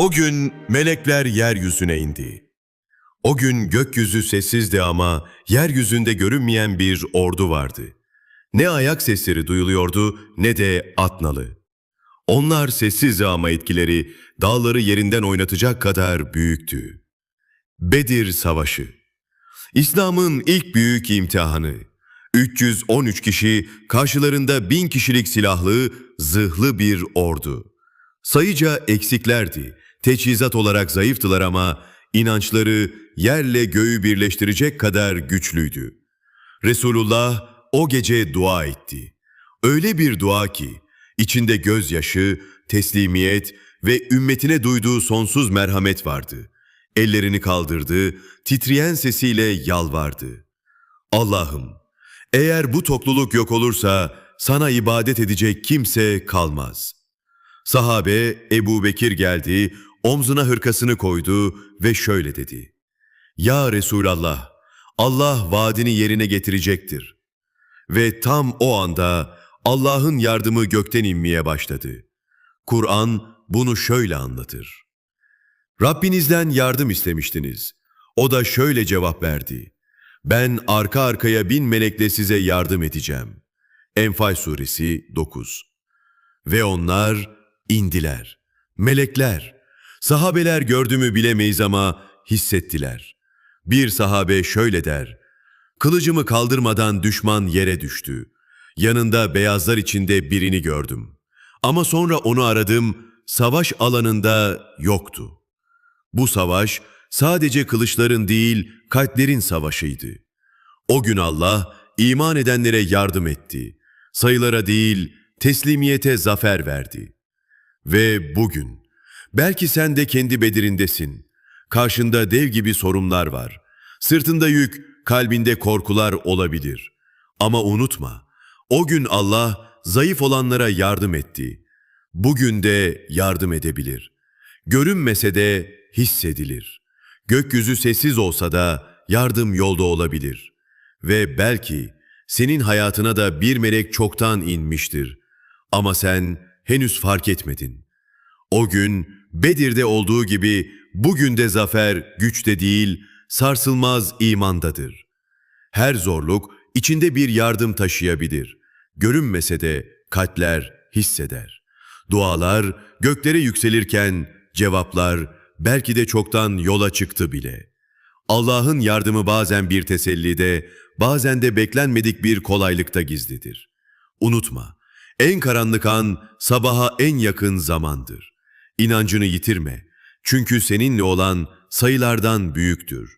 O gün melekler yeryüzüne indi. O gün gökyüzü sessizdi ama yeryüzünde görünmeyen bir ordu vardı. Ne ayak sesleri duyuluyordu ne de at nalı. Onlar sessizdi ama etkileri dağları yerinden oynatacak kadar büyüktü. Bedir Savaşı İslam'ın ilk büyük imtihanı. 313 kişi karşılarında bin kişilik silahlı, zırhlı bir ordu. Sayıca eksiklerdi. Teçhizat olarak zayıftılar ama inançları yerle göğü birleştirecek kadar güçlüydü. Resulullah o gece dua etti. Öyle bir dua ki içinde gözyaşı, teslimiyet ve ümmetine duyduğu sonsuz merhamet vardı. Ellerini kaldırdı, titreyen sesiyle yalvardı. Allah'ım, eğer bu topluluk yok olursa sana ibadet edecek kimse kalmaz. Sahabe Ebu Bekir geldi, omzuna hırkasını koydu ve şöyle dedi. Ya Resulallah, Allah vaadini yerine getirecektir. Ve tam o anda Allah'ın yardımı gökten inmeye başladı. Kur'an bunu şöyle anlatır. Rabbinizden yardım istemiştiniz. O da şöyle cevap verdi. Ben arka arkaya bin melekle size yardım edeceğim. Enfal suresi 9 Ve onlar indiler. Melekler. Sahabeler gördü mü bilemeyiz ama hissettiler. Bir sahabe şöyle der. Kılıcımı kaldırmadan düşman yere düştü. Yanında beyazlar içinde birini gördüm. Ama sonra onu aradım, savaş alanında yoktu. Bu savaş sadece kılıçların değil, kalplerin savaşıydı. O gün Allah iman edenlere yardım etti. Sayılara değil, teslimiyete zafer verdi. Ve bugün, belki sen de kendi bedirindesin. Karşında dev gibi sorunlar var. Sırtında yük, kalbinde korkular olabilir. Ama unutma, o gün Allah zayıf olanlara yardım etti. Bugün de yardım edebilir. Görünmese de hissedilir. Gökyüzü sessiz olsa da yardım yolda olabilir. Ve belki senin hayatına da bir melek çoktan inmiştir. Ama sen henüz fark etmedin. O gün Bedir'de olduğu gibi bugün de zafer güçte değil, sarsılmaz imandadır. Her zorluk içinde bir yardım taşıyabilir. Görünmese de kalpler hisseder. Dualar göklere yükselirken cevaplar belki de çoktan yola çıktı bile. Allah'ın yardımı bazen bir tesellide, bazen de beklenmedik bir kolaylıkta gizlidir. Unutma, en karanlık an sabaha en yakın zamandır. İnancını yitirme. Çünkü seninle olan sayılardan büyüktür.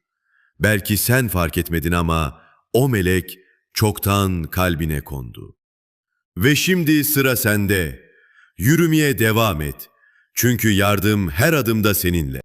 Belki sen fark etmedin ama o melek çoktan kalbine kondu. Ve şimdi sıra sende. Yürümeye devam et. Çünkü yardım her adımda seninle.